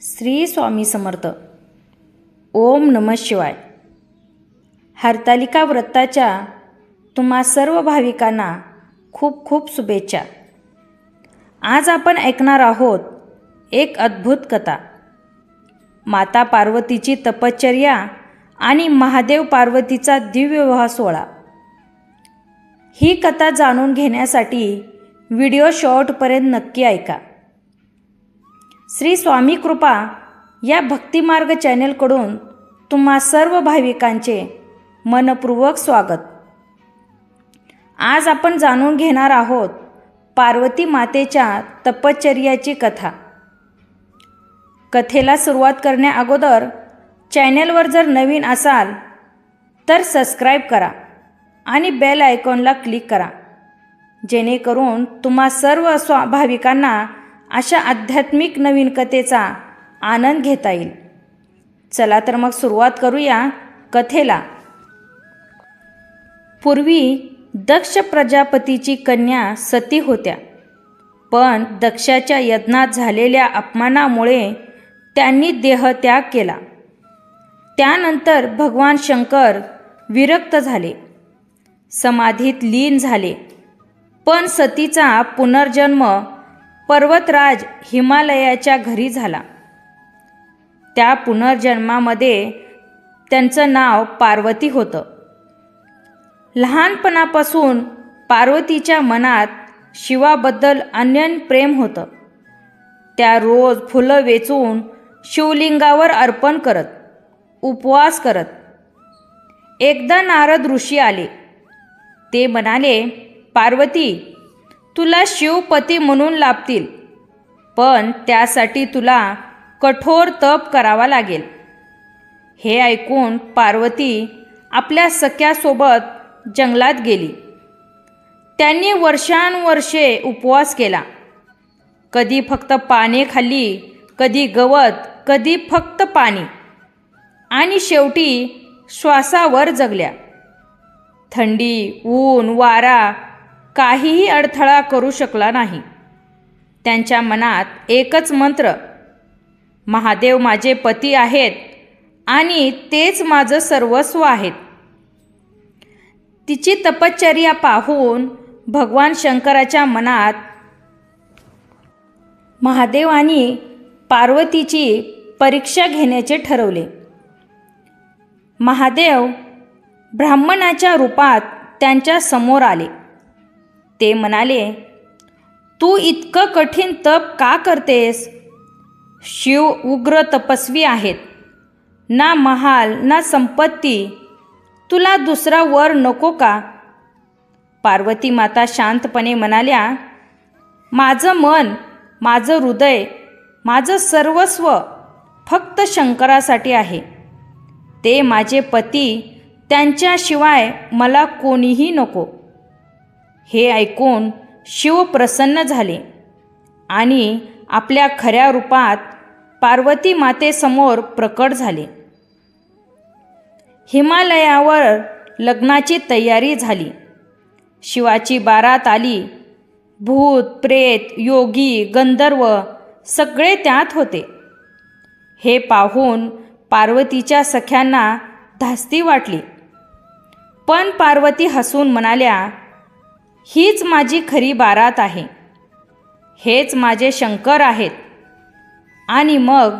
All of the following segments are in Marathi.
श्री स्वामी समर्थ. ओम नम शिवाय. हरतालिका व्रताच्या तुम्हा सर्व भाविकांना खूप खूप शुभेच्छा. आज आपण ऐकणार आहोत एक अद्भुत कथा. माता पार्वतीची तपश्चर्या आणि महादेव पार्वतीचा दिव्यविवाह सोहळा. ही कथा जाणून घेण्यासाठी व्हिडिओ शॉर्टपर्यंत नक्की ऐका. श्री स्वामी कृपा या भक्तिमार्ग चॅनेलकडून तुम्हा सर्व भाविकांचे मनपूर्वक स्वागत. आज आपण जाणून घेणार आहोत पार्वती मातेच्या तपश्चर्याची कथा. कथेला सुरुवात करण्या अगोदर चॅनेलवर जर नवीन असाल तर सबस्क्राईब करा आणि बेल आयकॉनला क्लिक करा. जेणेकरून तुम्हा सर्व स्वा भाविकांना अशा आध्यात्मिक नवीन कथेचा आनंद घेता येईल. चला तर मग सुरुवात करूया कथेला. पूर्वी दक्ष प्रजापतीची कन्या सती होत्या. पण दक्षाच्या यज्ञात झालेल्या अपमानामुळे त्यांनी देहत्याग केला. त्यानंतर भगवान शंकर विरक्त झाले. समाधीत लीन झाले. पण सतीचा पुनर्जन्म पर्वतराज हिमालयाच्या घरी झाला. त्या पुनर्जन्मामध्ये त्यांचं नाव पार्वती होतं. लहानपणापासून पार्वतीच्या मनात शिवाबद्दल अन्यन प्रेम होतं. त्या रोज फुलं वेचून शिवलिंगावर अर्पण करत उपवास करत. एकदा नारद ऋषी आले. ते म्हणाले पार्वती तुला शिवपती म्हणून लाभतील. पण त्यासाठी तुला कठोर तप करावा लागेल. हे ऐकून पार्वती आपल्या सख्यासोबत जंगलात गेली. त्यांनी वर्षानुवर्षे उपवास केला. कधी फक्त पाने खाल्ली कधी गवत कधी फक्त पाणी. आणि शेवटी श्वासावर जगल्या. थंडी ऊन वारा काहीही अडथळा करू शकला नाही. त्यांच्या मनात एकच मंत्र महादेव माझे पती आहेत आणि तेच माझं सर्वस्व आहेत. तिची तपश्चर्या पाहून भगवान शंकराच्या मनात महादेवानी पार्वतीची परीक्षा घेण्याचे ठरवले. महादेव ब्राह्मणाच्या रूपात त्यांच्यासमोर आले. ते म्हणाले तू इतकं कठीण तप का करतेस? शिव उग्र तपस्वी आहेत. ना महाल ना संपत्ती. तुला दुसरा वर नको का? पार्वती माता शांतपणे म्हणाल्या माझं मन माझं हृदय माझं सर्वस्व फक्त शंकरासाठी आहे. ते माझे पती त्यांच्याशिवाय मला कोणीही नको. हे ऐकून शिव प्रसन्न झाले आणि आपल्या खऱ्या रूपात पार्वती मातेसमोर प्रकट झाले. हिमालयावर लग्नाची तयारी झाली. शिवाची बारात आली. भूत प्रेत योगी गंधर्व सगळे त्यात होते. हे पाहून पार्वतीच्या सख्यांना धास्ती वाटली. पण पार्वती हसून म्हणाल्या हीच माझी खरी बारात आहे. हेच माझे शंकर आहेत. आणि मग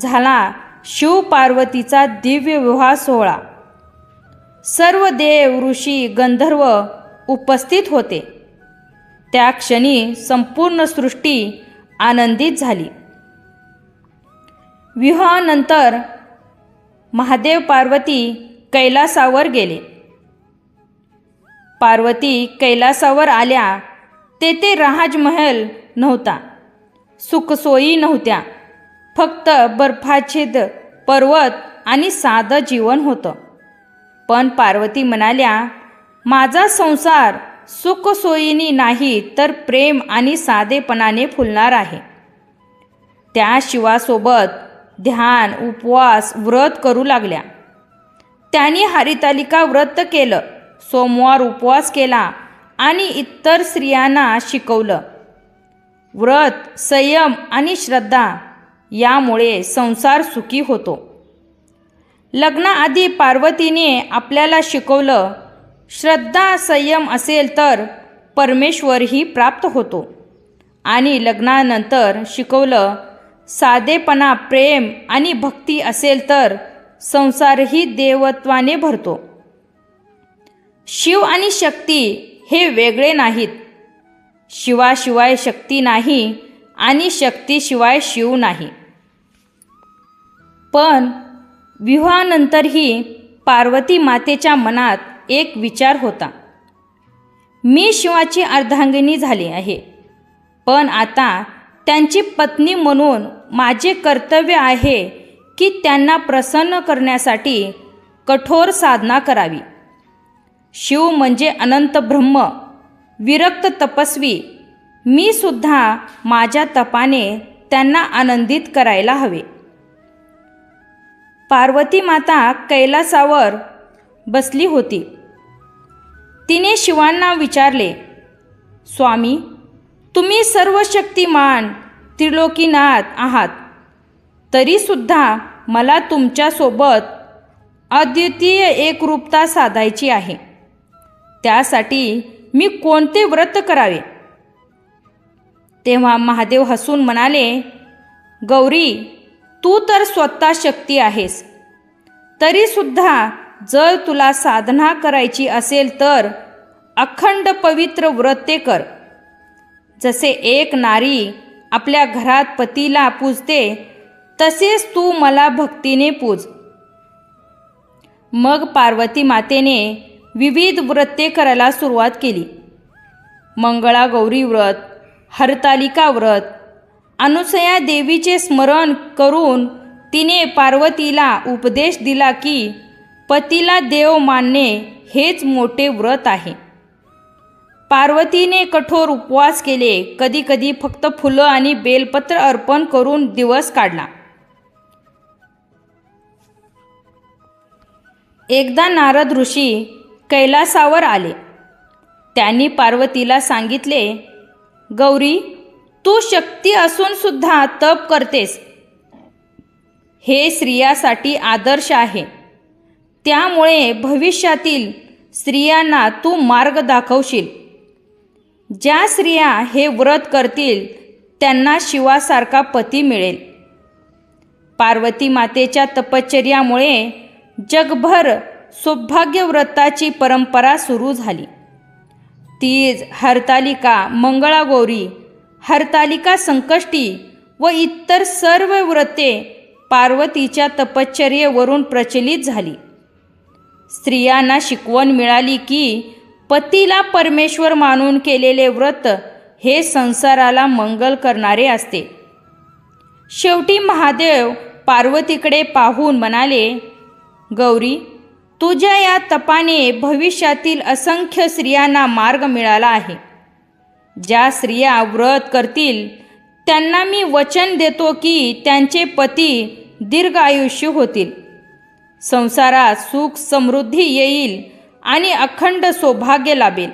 झाला शिव पार्वतीचा दिव्य विवाह सोहळा. सर्व देव ऋषी गंधर्व उपस्थित होते. त्या क्षणी संपूर्ण सृष्टी आनंदित झाली. विवाहानंतर महादेव पार्वती कैलासावर गेले. पार्वती कैलासावर आल्या. तेथे राजमहल नव्हता. सुखसोयी नव्हत्या. फक्त बर्फाच्छेद पर्वत आणि साधं जीवन होतं. पण पार्वती म्हणाल्या माझा संसार सुखसोयीनी नाही तर प्रेम आणि साधेपणाने फुलणार आहे. त्या शिवासोबत ध्यान उपवास व्रत करू लागल्या. त्यांनी हरितालिका व्रत केलं. सोमवार उपवास केला आणि इतर स्त्रियांना शिकवलं. व्रत संयम आणि श्रद्धा यामुळे संसार सुखी होतो. लग्नाआधी पार्वतीने आपल्याला शिकवलं श्रद्धा संयम असेल तर परमेश्वरही प्राप्त होतो. आणि लग्नानंतर शिकवलं साधेपणा प्रेम आणि भक्ती असेल तर संसारही देवत्वाने भरतो. शिव आणि शक्ती हे वेगळे नाहीत. शिवाशिवाय शक्ती नाही आणि शक्तीशिवाय शिव नाही. पण विवाहानंतरही पार्वती मातेच्या मनात एक विचार होता. मी शिवाची अर्धांगिनी झाली आहे. पण आता त्यांची पत्नी म्हणून माझे कर्तव्य आहे की त्यांना प्रसन्न करण्यासाठी कठोर साधना करावी. शिव म्हणजे अनंत ब्रह्म विरक्त तपस्वी. मी सुद्धा माझ्या तपाने त्यांना आनंदित करायला हवे. पार्वती माता कैलासावर बसली होती. तिने शिवांना विचारले स्वामी तुम्ही सर्व शक्तिमान त्रिलोकीनाथ आहात. तरीसुद्धा मला तुमच्यासोबत अद्वितीय एकरूपता साधायची आहे. त्यासाठी मी कोणते व्रत करावे? तेव्हा महादेव हसून म्हणाले गौरी तू तर स्वतः शक्ती आहेस. तरीसुद्धा जर तुला साधना करायची असेल तर अखंड पवित्र व्रते कर. जसे एक नारी आपल्या घरात पतीला पूजते तसेच तू मला भक्तीने पूज. मग पार्वती मातेने विविध व्रते करायला सुरुवात केली. मंगळागौरी व्रत हरतालिका व्रत अनुसया देवीचे स्मरण करून तिने पार्वतीला उपदेश दिला की पतीला देव मानणे हेच मोठे व्रत आहे. पार्वतीने कठोर उपवास केले कधीकधी फक्त फुलं आणि बेलपत्र अर्पण करून दिवस काढला. एकदा नारद ऋषी कैलासावर आले. त्यांनी पार्वतीला सांगितले गौरी तू शक्ती असूनसुद्धा तप करतेस. हे स्त्रियासाठी आदर्श आहे. त्यामुळे भविष्यातील स्त्रियांना तू मार्ग दाखवशील. ज्या स्त्रिया हे व्रत करतील त्यांना शिवासारखा पती मिळेल. पार्वती मातेच्या तपश्चर्यामुळे जगभर सौभाग्य व्रताची परंपरा सुरू झाली. तीज हरतालिका मंगळागौरी हरतालिका संकष्टी व इतर सर्व व्रते पार्वतीच्या तपश्चर्येवरून प्रचलित झाली. स्त्रियांना शिकवण मिळाली की पतीला परमेश्वर मानून केलेले व्रत हे संसाराला मंगल करणारे असते. शेवटी महादेव पार्वतीकडे पाहून म्हणाले गौरी तुझ्या या तपाने भविष्यातील असंख्य स्त्रियांना मार्ग मिळाला आहे. ज्या स्त्रिया व्रत करतील त्यांना मी वचन देतो की त्यांचे पती दीर्घ आयुष्य होतील. संसारात सुख समृद्धी येईल आणि अखंड सौभाग्य लाभेल.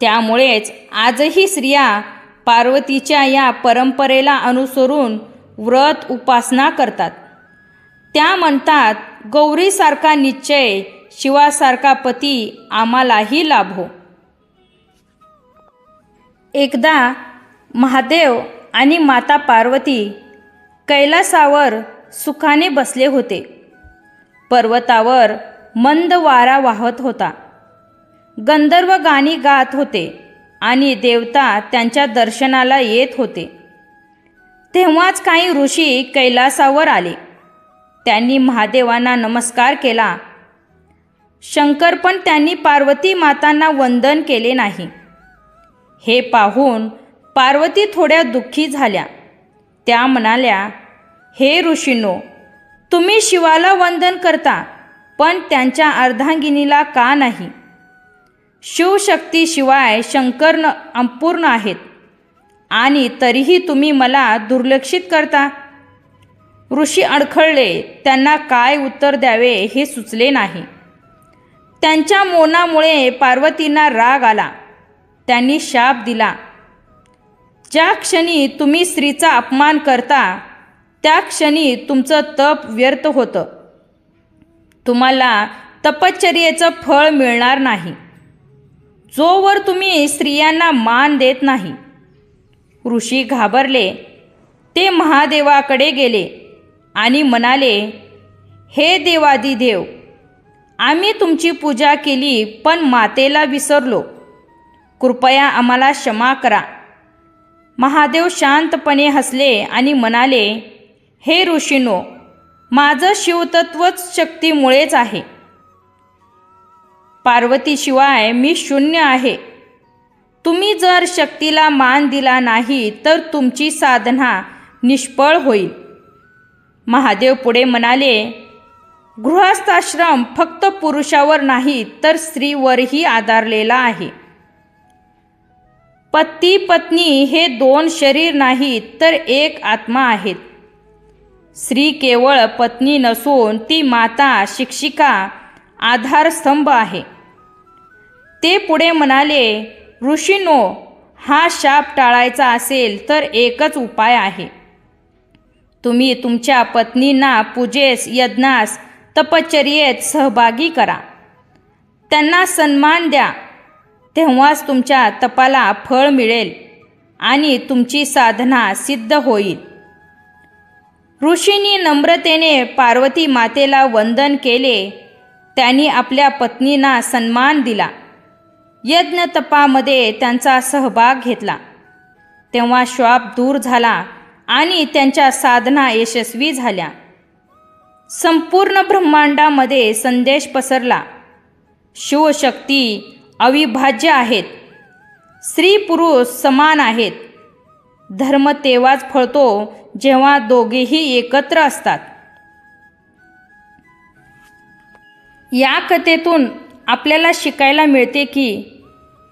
त्यामुळेच आजही स्त्रिया पार्वतीच्या या परंपरेला अनुसरून व्रत उपासना करतात. त्या म्हणतात गौरीसारखा निश्चय शिवासारखा पती आम्हालाही लाभो. एकदा महादेव आणि माता पार्वती कैलासावर सुखाने बसले होते. पर्वतावर मंद वारा वाहत होता. गंधर्व गाणी गात होते आणि देवता त्यांच्या दर्शनाला येत होते. तेव्हाच काही ऋषी कैलासावर आले. त्यांनी महादेवांना नमस्कार केला. शंकर पण त्यांनी पार्वती मातांना वंदन केले नाही. हे पाहून पार्वती थोड्या दुःखी झाल्या. त्या म्हणाल्या हे ऋषीनो तुम्ही शिवाला वंदन करता पण त्यांच्या अर्धांगिनीला का नाही? शिवशक्तीशिवाय शंकर न अपूर्ण आहेत. आणि तरीही तुम्ही मला दुर्लक्षित करता? ऋषी अडखळले त्यांना काय उत्तर द्यावे हे सुचले नाही. त्यांच्या मौनामुळे पार्वतींना राग आला. त्यांनी शाप दिला. ज्या क्षणी तुम्ही स्त्रीचा अपमान करता त्या क्षणी तुमचं तप व्यर्थ होतं. तुम्हाला तपश्चर्येचं फळ मिळणार नाही. जोवर तुम्ही स्त्रियांना मान देत नाही. ऋषी घाबरले. ते महादेवाकडे गेले. आणि म्हणाले हे देवादिदेव आम्ही तुमची पूजा केली पण मातेला विसरलो. कृपया आम्हाला क्षमा करा. महादेव शांतपणे हसले आणि म्हणाले हे ऋषीनो माझं शिवतत्वच शक्तीमुळेच आहे. पार्वतीशिवाय मी शून्य आहे. तुम्ही जर शक्तीला मान दिला नाही तर तुमची साधना निष्फळ होईल. महादेव पुढे म्हणाले गृहस्थाश्रम फक्त पुरुषावर नाही तर स्त्रीवरही आधारलेला आहे. पती पत्नी हे दोन शरीर नाहीत तर एक आत्मा आहेत. स्त्री केवळ पत्नी नसून ती माता शिक्षिका आधारस्तंभ आहे. ते पुढे म्हणाले ऋषीनो हा शाप टाळायचा असेल तर एकच उपाय आहे. तुम्ही तुमच्या पत्नींना पूजेस यज्ञास तपश्चर्येत सहभागी करा. त्यांना सन्मान द्या. तेव्हाच तुमच्या तपाला फळ मिळेल आणि तुमची साधना सिद्ध होईल. ऋषींनी नम्रतेने पार्वती मातेला वंदन केले. त्यांनी आपल्या पत्नींना सन्मान दिला. यज्ञ तपामध्ये त्यांचा सहभाग घेतला. तेव्हा श्वाप दूर झाला. आणि त्यांच्या साधना यशस्वी झाल्या. संपूर्ण ब्रह्मांडामध्ये संदेश पसरला. शिवशक्ती अविभाज्य आहेत. स्त्री पुरुष समान आहेत. धर्म तेव्हाच फळतो जेव्हा दोघेही एकत्र असतात. या कथेतून आपल्याला शिकायला मिळते की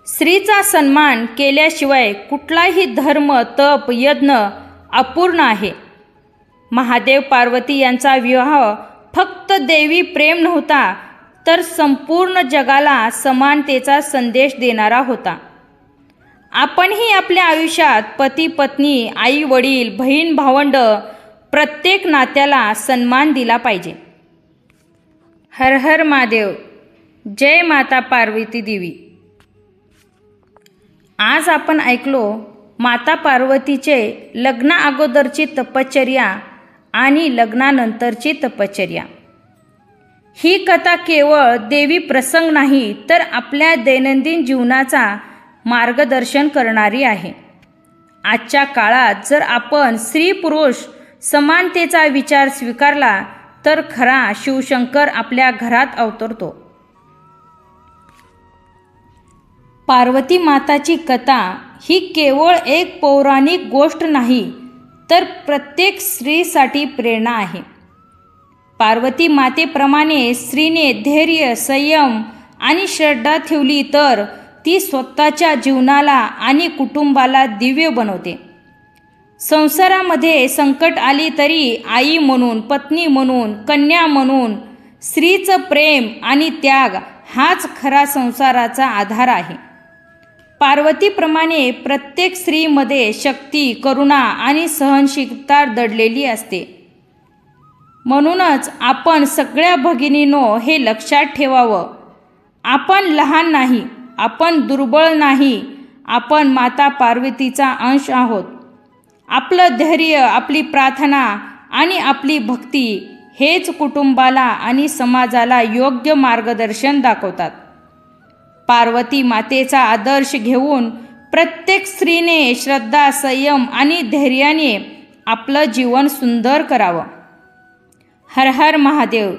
स्त्रीचा सन्मान केल्याशिवाय कुठलाही धर्म तप यज्ञ अपूर्ण आहे. महादेव पार्वती यांचा विवाह फक्त देवी प्रेम नव्हता तर संपूर्ण जगाला समानतेचा संदेश देणारा होता. आपणही आपल्या आयुष्यात पती पत्नी आई वडील बहीण भावंड प्रत्येक नात्याला सन्मान दिला पाहिजे. हर हर महादेव. जय माता पार्वती देवी. आज आपण ऐकलो माता पार्वतीचे लग्नाअगोदरची तपश्चर्या आणि लग्नानंतरची तपश्चर्या. ही कथा केवळ देवी प्रसंग नाही तर आपल्या दैनंदिन जीवनाचा मार्गदर्शन करणारी आहे. आजच्या काळात जर आपण स्त्री पुरुष समानतेचा विचार स्वीकारला तर खरा शिवशंकर आपल्या घरात अवतरतो. पार्वती माताची कथा ही केवळ एक पौराणिक गोष्ट नाही तर प्रत्येक स्त्रीसाठी प्रेरणा आहे. पार्वती मातेप्रमाणे स्त्रीने धैर्य संयम आणि श्रद्धा ठेवली तर ती स्वतःच्या जीवनाला आणि कुटुंबाला दिव्य बनवते. संसारामध्ये संकट आली तरी आई म्हणून पत्नी म्हणून कन्या म्हणून स्त्रीचं प्रेम आणि त्याग हाच खरा संसाराचा आधार आहे. पार्वतीप्रमाणे प्रत्येक स्त्रीमध्ये शक्ती करुणा आणि सहनशीलता दडलेली असते. म्हणूनच आपण सगळ्या भगिनीनो हे लक्षात ठेवावं. आपण लहान नाही आपण दुर्बळ नाही आपण माता पार्वतीचा अंश आहोत. आपलं धैर्य आपली प्रार्थना आणि आपली भक्ती हेच कुटुंबाला आणि समाजाला योग्य मार्गदर्शन दाखवतात. पार्वती मातेचा आदर्श घेऊन प्रत्येक स्त्रीने श्रद्धा संयम आणि धैर्याने आपलं जीवन सुंदर करावं. हर हर महादेव.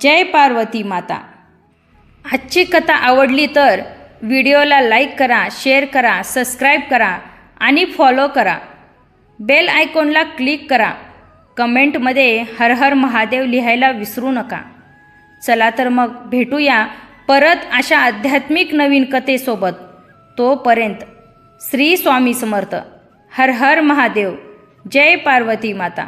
जय पार्वती माता. आजची कथा आवडली तर व्हिडिओला लाईक करा शेअर करा सबस्क्राईब करा आणि फॉलो करा. बेल आयकॉनला क्लिक करा. कमेंटमध्ये हर हर महादेव लिहायला विसरू नका. चला तर मग भेटूया परत अशा आध्यात्मिक नवीन कथेसोबत तोपर्यंत श्री स्वामी समर्थ. हर हर महादेव. जय पार्वती माता.